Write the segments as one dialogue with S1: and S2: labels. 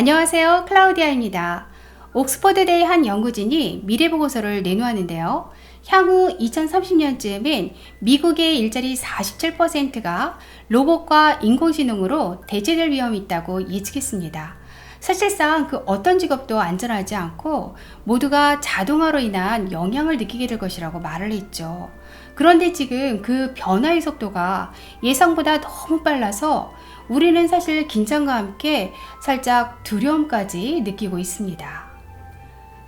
S1: 안녕하세요. 클라우디아입니다. 옥스퍼드대의 한 연구진이 미래 보고서를 내놓았는데요. 향후 2030년쯤엔 미국의 일자리 47%가 로봇과 인공지능으로 대체될 위험이 있다고 예측했습니다. 사실상 그 어떤 직업도 안전하지 않고 모두가 자동화로 인한 영향을 느끼게 될 것이라고 말을 했죠. 그런데 지금 그 변화의 속도가 예상보다 너무 빨라서 우리는 사실 긴장과 함께 살짝 두려움까지 느끼고 있습니다.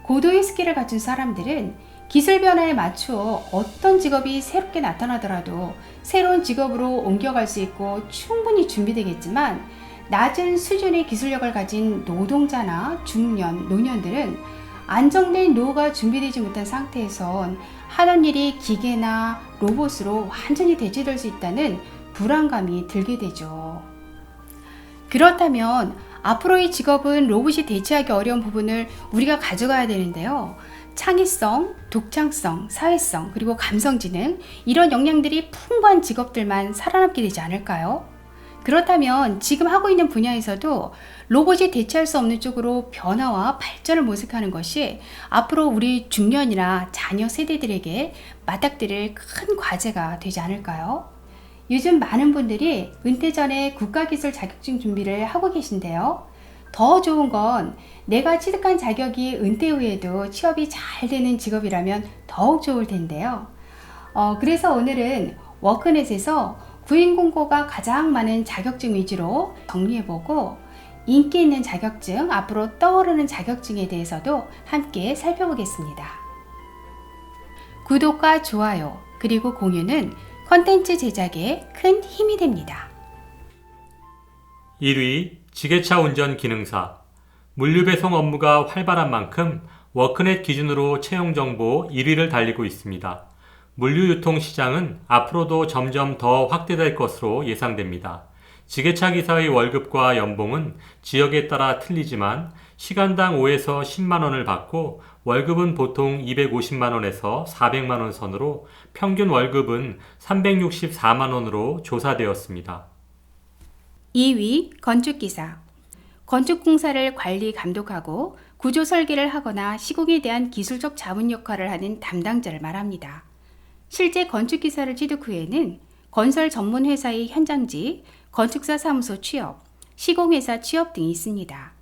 S1: 고도의 스킬을 갖춘 사람들은 기술 변화에 맞추어 어떤 직업이 새롭게 나타나더라도 새로운 직업으로 옮겨갈 수 있고 충분히 준비되겠지만 낮은 수준의 기술력을 가진 노동자나 중년, 노년들은 안정된 노후가 준비되지 못한 상태에선 하던 일이 기계나 로봇으로 완전히 대체될 수 있다는 불안감이 들게 되죠. 그렇다면 앞으로의 직업은 로봇이 대체하기 어려운 부분을 우리가 가져가야 되는데요. 창의성, 독창성, 사회성, 그리고 감성지능, 이런 역량들이 풍부한 직업들만 살아남게 되지 않을까요? 그렇다면 지금 하고 있는 분야에서도 로봇이 대체할 수 없는 쪽으로 변화와 발전을 모색하는 것이 앞으로 우리 중년이나 자녀 세대들에게 맞닥뜨릴 큰 과제가 되지 않을까요? 요즘 많은 분들이 은퇴 전에 국가기술 자격증 준비를 하고 계신데요. 더 좋은 건 내가 취득한 자격이 은퇴 후에도 취업이 잘 되는 직업이라면 더욱 좋을 텐데요. 어, 그래서 오늘은 워크넷에서 구인 공고가 가장 많은 자격증 위주로 정리해보고 인기 있는 자격증, 앞으로 떠오르는 자격증에 대해서도 함께 살펴보겠습니다. 구독과 좋아요, 그리고 공유는 컨텐츠 제작에 큰 힘이 됩니다.
S2: 1위 지게차 운전 기능사 물류 배송 업무가 활발한 만큼 워크넷 기준으로 채용 정보 1위를 달리고 있습니다. 물류 유통 시장은 앞으로도 점점 더 확대될 것으로 예상됩니다. 지게차 기사의 월급과 연봉은 지역에 따라 틀리지만 시간당 5에서 10만 원을 받고 월급은 보통 250만 원에서 400만 원 선으로 평균 월급은 364만 원으로 조사되었습니다.
S1: 2위 건축기사 건축공사를 관리 감독하고 구조 설계를 하거나 시공에 대한 기술적 자문 역할을 하는 담당자를 말합니다. 실제 건축기사를 취득 후에는 건설 전문 회사의 현장직, 건축사 사무소 취업, 시공회사 취업 등이 있습니다.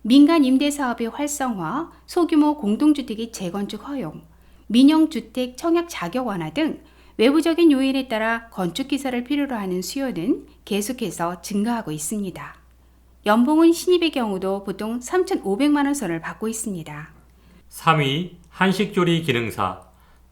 S1: 민간 임대 사업의 활성화, 소규모 공동주택의 재건축 허용, 민영주택 청약 자격 완화 등 외부적인 요인에 따라 건축 기사를 필요로 하는 수요는 계속해서 증가하고 있습니다. 연봉은 신입의 경우도 보통 3,500만 원 선을 받고 있습니다.
S2: 3위 한식조리 기능사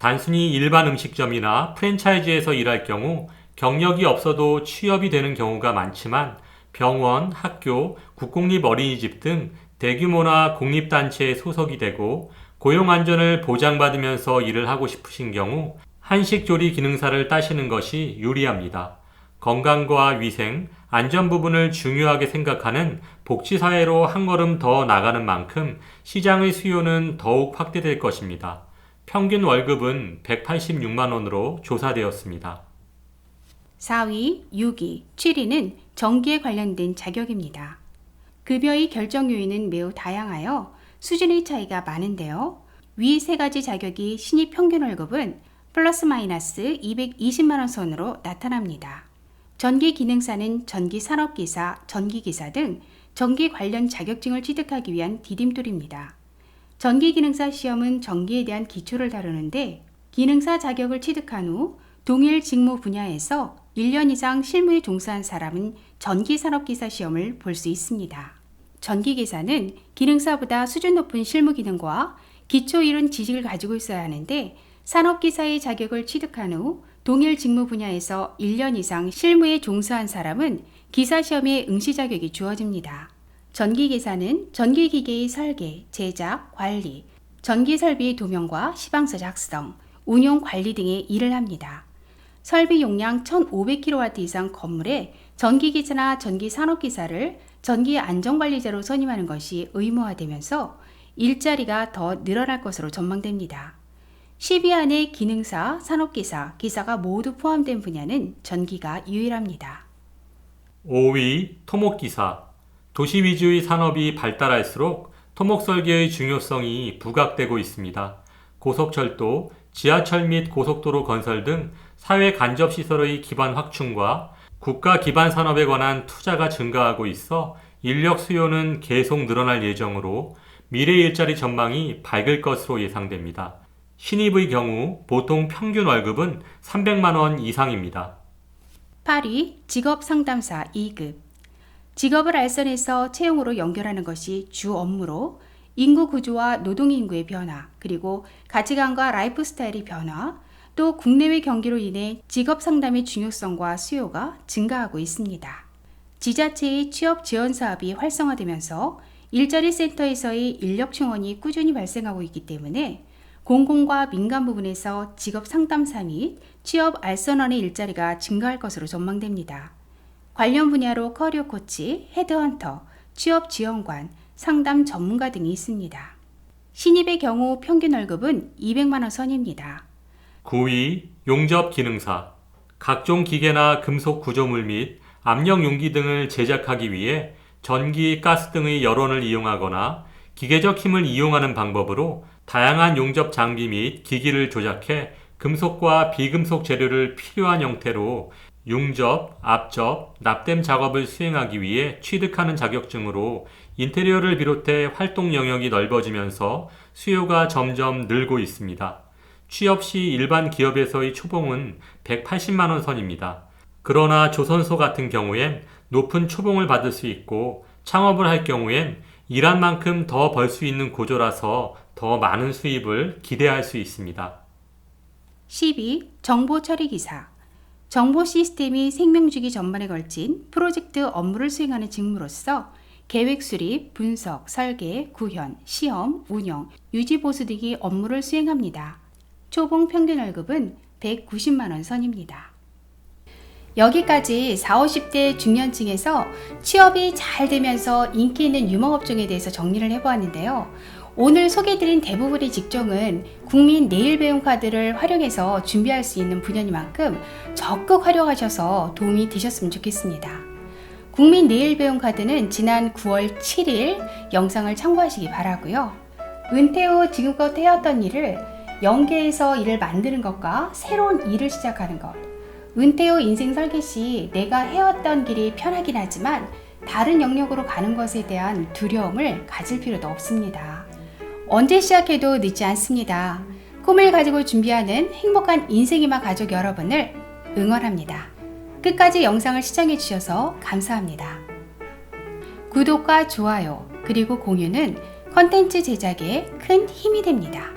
S2: 단순히 일반 음식점이나 프랜차이즈에서 일할 경우 경력이 없어도 취업이 되는 경우가 많지만 병원, 학교, 국공립 어린이집 등 대규모나 공립단체에 소속이 되고 고용 안전을 보장받으면서 일을 하고 싶으신 경우 한식조리 기능사를 따시는 것이 유리합니다. 건강과 위생, 안전 부분을 중요하게 생각하는 복지사회로 한 걸음 더 나가는 만큼 시장의 수요는 더욱 확대될 것입니다. 평균 월급은 186만 원으로 조사되었습니다.
S1: 4위, 6위, 7위는 전기에 관련된 자격입니다. 급여의 결정 요인은 매우 다양하여 수준의 차이가 많은데요. 위 세 가지 자격이 신입 평균 월급은 플러스 마이너스 220만 원 선으로 나타납니다. 전기 기능사는 전기 산업기사, 전기기사 등 전기 관련 자격증을 취득하기 위한 디딤돌입니다. 전기 기능사 시험은 전기에 대한 기초를 다루는데 기능사 자격을 취득한 후 동일 직무 분야에서 1년 이상 실무에 종사한 사람은 전기산업기사 시험을 볼 수 있습니다. 전기기사는 기능사보다 수준 높은 실무 기능과 기초 이론 지식을 가지고 있어야 하는데 산업기사의 자격을 취득한 후 동일 직무 분야에서 1년 이상 실무에 종사한 사람은 기사 시험에 응시 자격이 주어집니다. 전기기사는 전기기계의 설계, 제작, 관리, 전기설비의 도면과 시방서 작성, 운용 관리 등의 일을 합니다. 설비 용량 1500kW 이상 건물에 전기기사나 전기산업기사를 전기안전관리자로 선임하는 것이 의무화되면서 일자리가 더 늘어날 것으로 전망됩니다. 10위 안에 기능사, 산업기사, 기사가 모두 포함된 분야는 전기가 유일합니다.
S2: 5위 토목기사 도시 위주의 산업이 발달할수록 토목 설계의 중요성이 부각되고 있습니다. 고속철도, 지하철 및 고속도로 건설 등 사회 간접 시설의 기반 확충과 국가 기반 산업에 관한 투자가 증가하고 있어 인력 수요는 계속 늘어날 예정으로 미래 일자리 전망이 밝을 것으로 예상됩니다. 신입의 경우 보통 평균 월급은 300만 원 이상입니다.
S1: 8위 직업 상담사 2급 직업을 알선해서 채용으로 연결하는 것이 주 업무로 인구 구조와 노동 인구의 변화, 그리고 가치관과 라이프 스타일의 변화, 또 국내외 경기로 인해 직업 상담의 중요성과 수요가 증가하고 있습니다. 지자체의 취업 지원 사업이 활성화되면서 일자리 센터에서의 인력 충원이 꾸준히 발생하고 있기 때문에 공공과 민간 부분에서 직업 상담사 및 취업 알선원의 일자리가 증가할 것으로 전망됩니다. 관련 분야로 커리어 코치, 헤드헌터, 취업 지원관, 상담 전문가 등이 있습니다. 신입의 경우 평균 월급은 200만 원 선입니다.
S2: 9위 용접 기능사 각종 기계나 금속 구조물 및 압력 용기 등을 제작하기 위해 전기, 가스 등의 열원을 이용하거나 기계적 힘을 이용하는 방법으로 다양한 용접 장비 및 기기를 조작해 금속과 비금속 재료를 필요한 형태로 융접, 압접, 납땜 작업을 수행하기 위해 취득하는 자격증으로 인테리어를 비롯해 활동 영역이 넓어지면서 수요가 점점 늘고 있습니다. 취업 시 일반 기업에서의 초봉은 180만 원 선입니다. 그러나 조선소 같은 경우엔 높은 초봉을 받을 수 있고 창업을 할 경우엔 일한 만큼 더 벌 수 있는 구조라서 더 많은 수입을 기대할 수 있습니다.
S1: 12. 정보 처리 기사. 정보 시스템이 생명주기 전반에 걸친 프로젝트 업무를 수행하는 직무로서 계획 수립, 분석, 설계, 구현, 시험, 운영, 유지 보수 등의 업무를 수행합니다. 초봉 평균 월급은 190만 원 선입니다. 여기까지 40, 50대 중년층에서 취업이 잘 되면서 인기 있는 유망업종에 대해서 정리를 해보았는데요. 오늘 소개해드린 대부분의 직종은 국민 내일 배움 카드를 활용해서 준비할 수 있는 분야니만큼 적극 활용하셔서 도움이 되셨으면 좋겠습니다. 국민 내일 배움 카드는 지난 9월 7일 영상을 참고하시기 바라고요. 은퇴 후 지금껏 해왔던 일을 연계해서 일을 만드는 것과 새로운 일을 시작하는 것. 은퇴 후 인생 설계 시 내가 해왔던 길이 편하긴 하지만 다른 영역으로 가는 것에 대한 두려움을 가질 필요도 없습니다. 언제 시작해도 늦지 않습니다. 꿈을 가지고 준비하는 행복한 인생이마 가족 여러분을 응원합니다. 끝까지 영상을 시청해 주셔서 감사합니다. 구독과 좋아요, 그리고 공유는 컨텐츠 제작에 큰 힘이 됩니다.